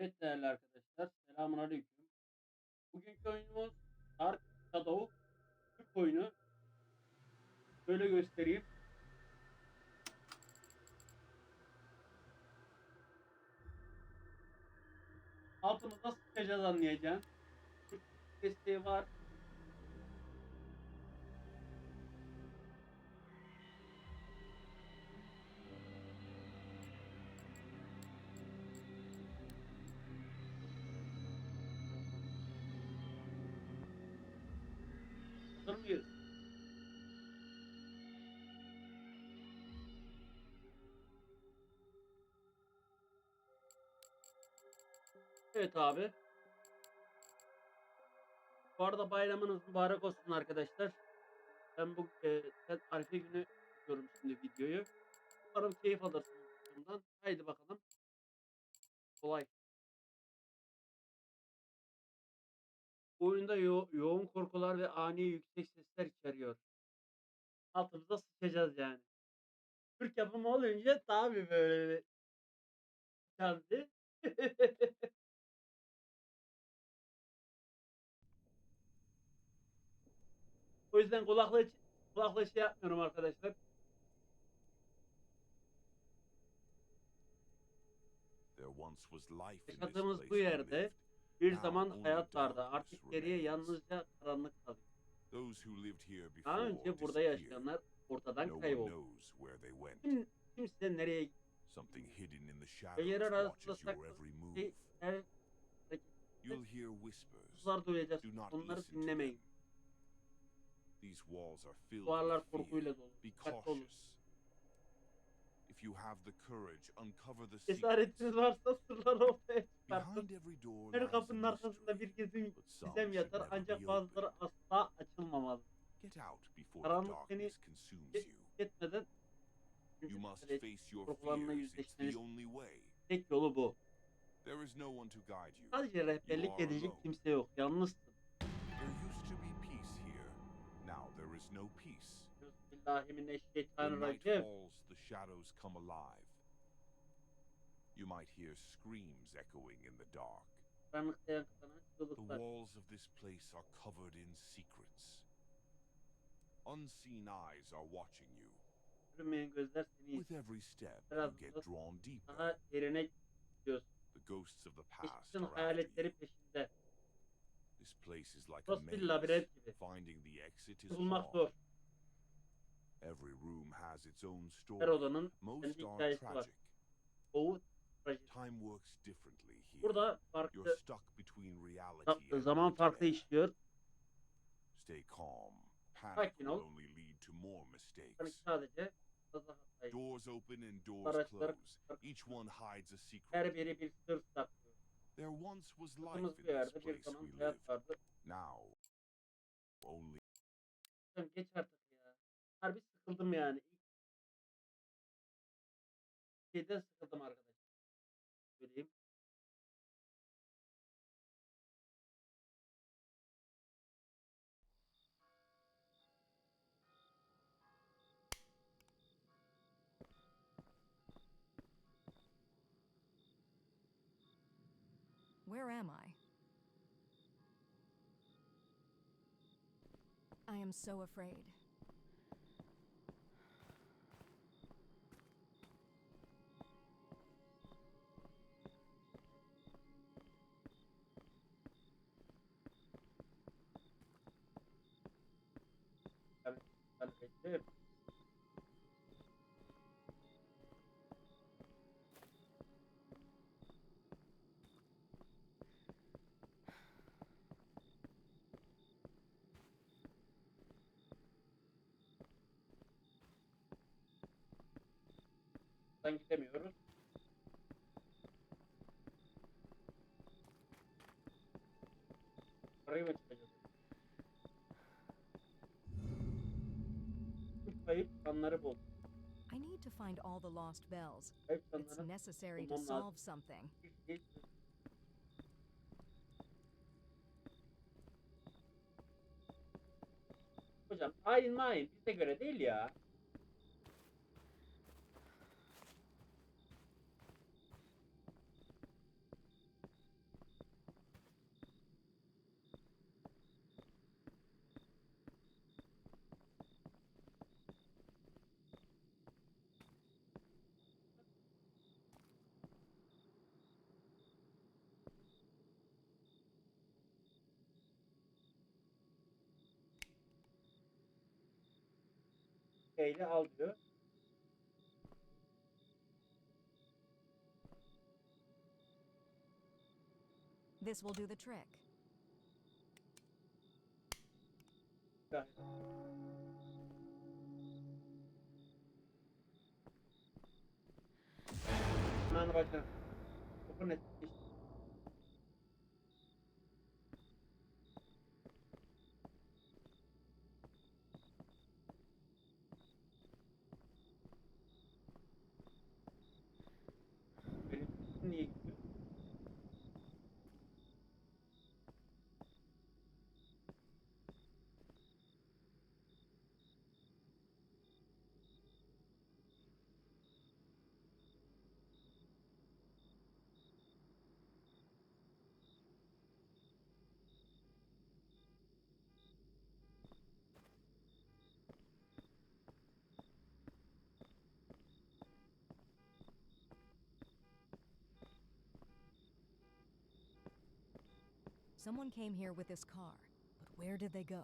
Evet değerli arkadaşlar, selamun aleyküm. Bugünkü oyunumuz Dark Shadow Türk oyunu. Şöyle göstereyim. Altımızda sıkacağız anlayacağın. Türk desteği var. Evet abi. Bu arada bayramınız mübarek olsun arkadaşlar. Ben bu e, Arife günü yapıyorum şimdi videoyu. Umarım keyif alırsınız bundan. Haydi bakalım. Kolay. Bu oyunda yo- yoğun korkular ve ani yüksek sesler içeriyor. Altımıza sıçacağız yani. Türk yapımı olunca tabii böyle bir şansı. O yüzden kulaklığı kulaklığı şey yapmıyorum arkadaşlar. Yaşadığımız bu yerde bir zaman hayat vardı. Artık geriye yalnızca karanlık kalıyor. Daha önce burada yaşayanlar ortadan kayboldu. Kim, kimse nereye gitti? Yer arasında saklı şey, her You'll hear whispers. duyacağız. Onları dinlemeyin. These walls are filled Duvarlar korkuyla dolu. Be cautious. If you have the courage, uncover the Cesaretiniz secrets. varsa sırları ortaya çıkartın. Her kapının arkasında bir some gizem yatar ancak bazıları asla açılmamalı. Get out before the Karanlık seni darkness consumes ge- you. Etmeden You must face your fears. It's the only way. tek yolu bu. There is no one to guide you. Sadece rehberlik edecek kimse yok. Yalnızsın. Is no peace. When night falls, the shadows come alive. You might hear screams echoing in the dark. The walls of this place are covered in secrets. Unseen eyes are watching you. Görünmeyen gözler seni With every step, you get drawn deeper. Daha derine gidiyorsun. The ghosts of the past are after you. This place is like Burası bir maze. labirent gibi. Finding the exit is Bulmak hard. zor. Every room has its own Her story. odanın Most kendi hikayesi var. Çoğu trajik. Time works differently here. Burada You're farklı stuck between reality and zaman farklı işliyor. Stay calm. Panic will only lead to more mistakes. sadece. Doors open and doors close. Each one hides a secret. her biri bir sır saklıyor. There once was life in this place we vardı. Now, only geç artık ya. Harbi sıkıldım yani. Şeyden sıkıldım arkadaşlar. Where am I? I am so afraid. Buradan gidemiyoruz. Burayı mı çıkacağız? Kayıp kanları bul. I need to find all the lost bells. Kayıp It's kanları necessary to solve something. Hocam hain main bize göre değil ya. K ile al diyor. This will do the trick. Gayet. Bacını. Topu net. Someone came here with this car, but where did they go?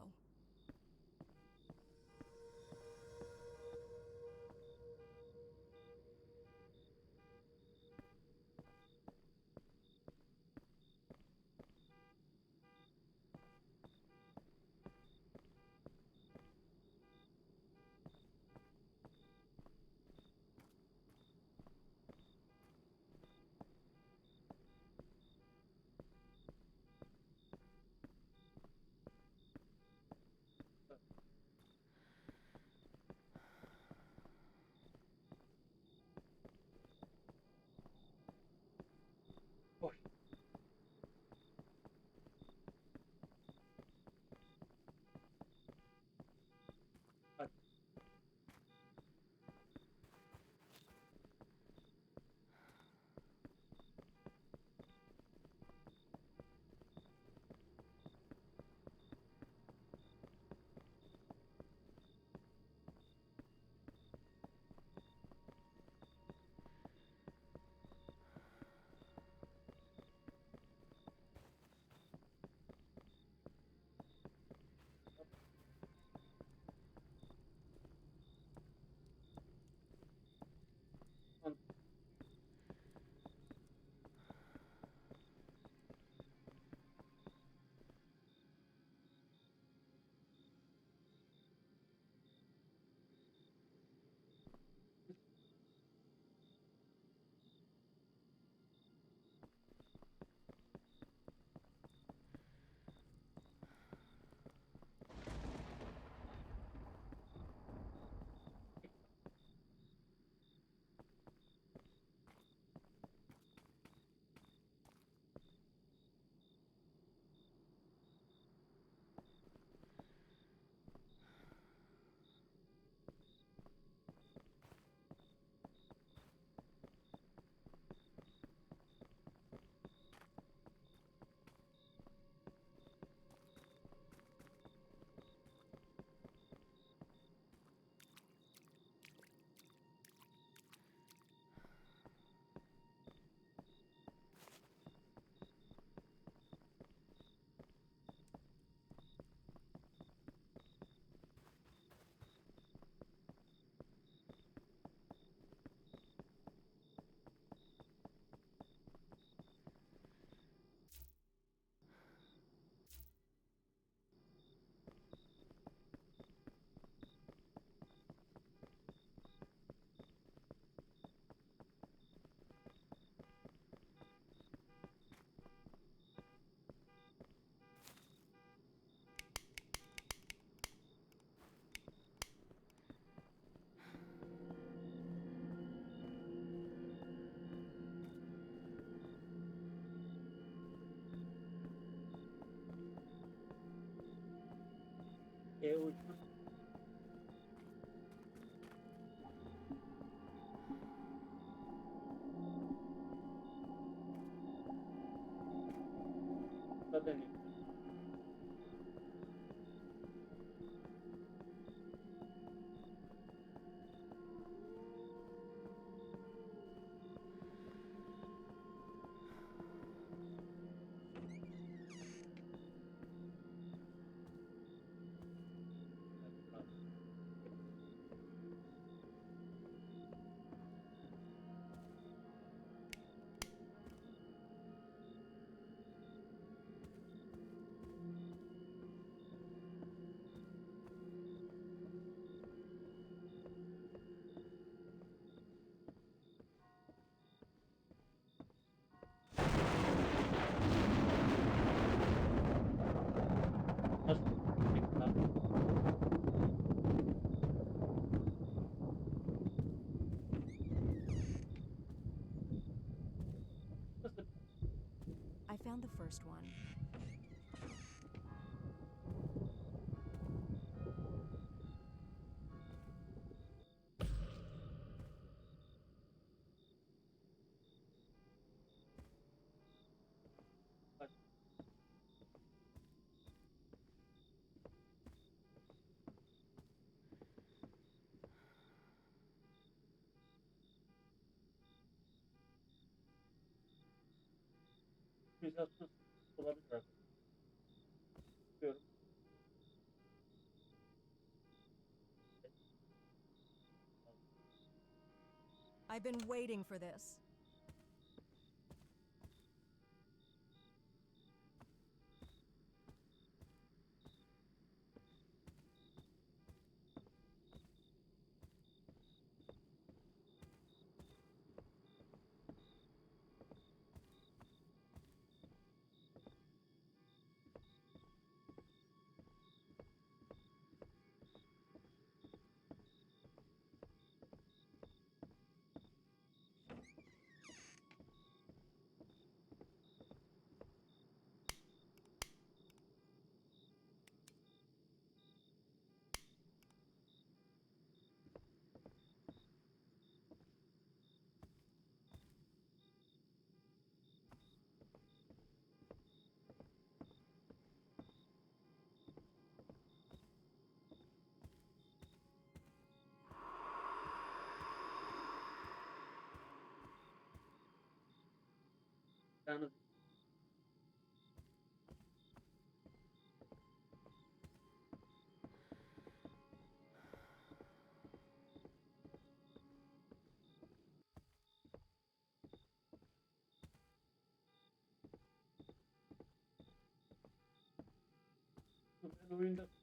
E first one. Olabilir. Bakıyorum. I've been waiting for this. Yalnız ben oyunda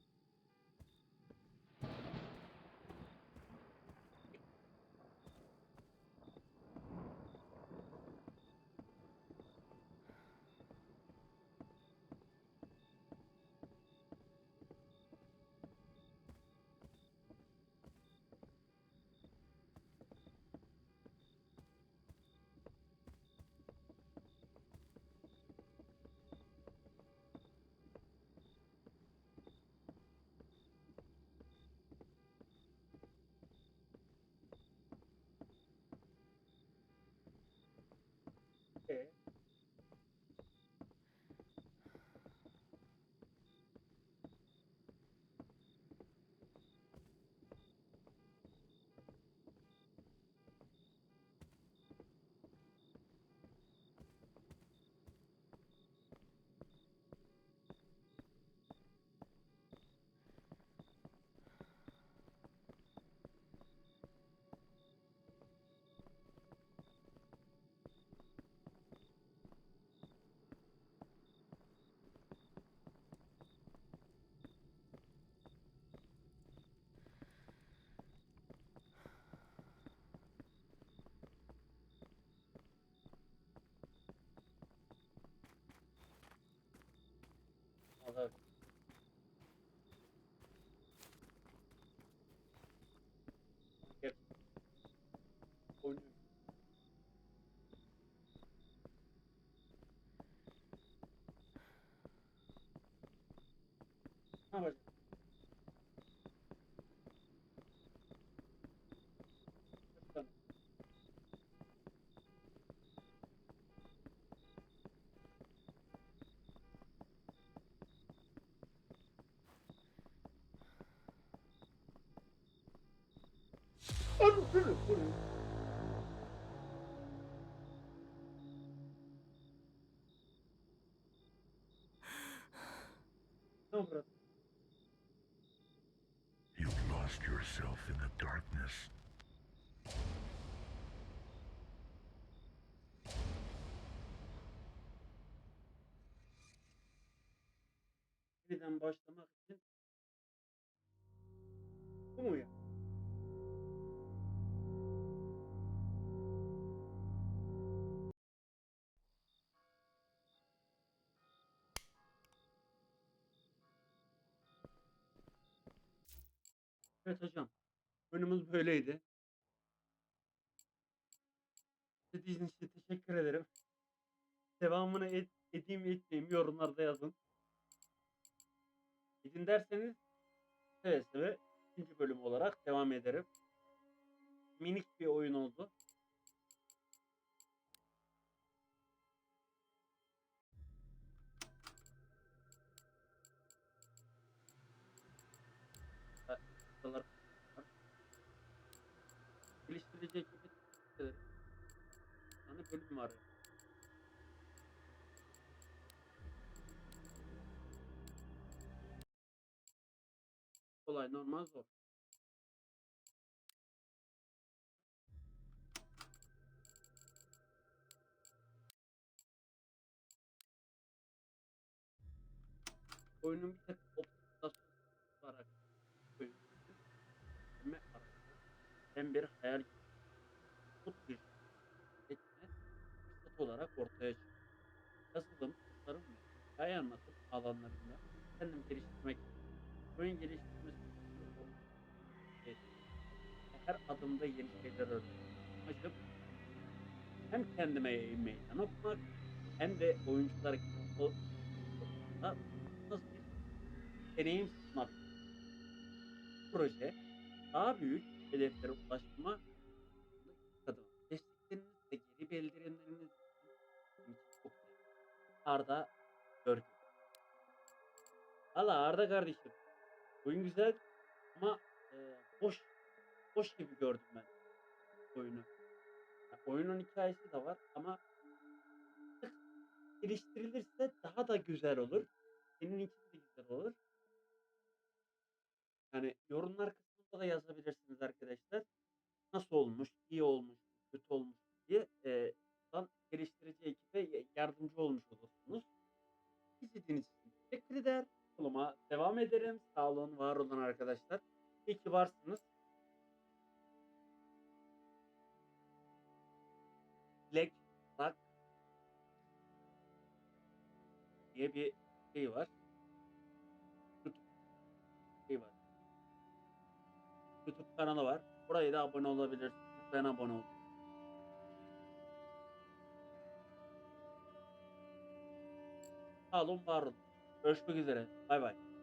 I'll 嗯嗯嗯嗯嗯 Evet hocam. Oyunumuz böyleydi. İzlediğiniz için teşekkür ederim. Devamını et, Edeyim etmeyeyim yorumlarda yazın. Gidin derseniz seve seve ikinci bölüm olarak devam ederim. Minik bir oyun oldu. Buralar var. Geliştirici ekibi ederim. Bir tane bölüm var. Kolay, normal, zor. Oyunun bir tek optimizasyonu var arkadaşlar. Oyunun arasında hem bir hayal tut bir etme fırsat olarak ortaya çıkıyor. Yazılım, tasarım ve hikaye anlatım alanlarında kendim geliştirmek oyun geliştirmesi her adımda yeni şeyler öğrenmek. Amacım hem kendime meydan okumak hem de oyuncular nasıl bir deneyim hedeflere ulaşma adım. Destekleriniz ve geri bildirimleriniz için çok değerli. Arda Görgü. Valla Arda kardeşim. Oyun güzel ama e, boş boş gibi gördüm ben oyunu. Ya, oyunun hikayesi de var ama geliştirilirse daha da güzel olur. Senin için de güzel olur. Yani yorumlar da yazabilirsiniz arkadaşlar. Nasıl olmuş, iyi olmuş, kötü olmuş diye e, geliştirici ekibe yardımcı olmuş olursunuz. İzlediğiniz için teşekkür eder. Yoluma devam ederim. Sağ olun, var olun arkadaşlar. İyi ki varsınız. Black Rock diye bir şey var. Kanalı var. Oraya da abone olabilirsiniz. Ben abone oldum. Sağ olun, var olun. Görüşmek üzere. Bay bay.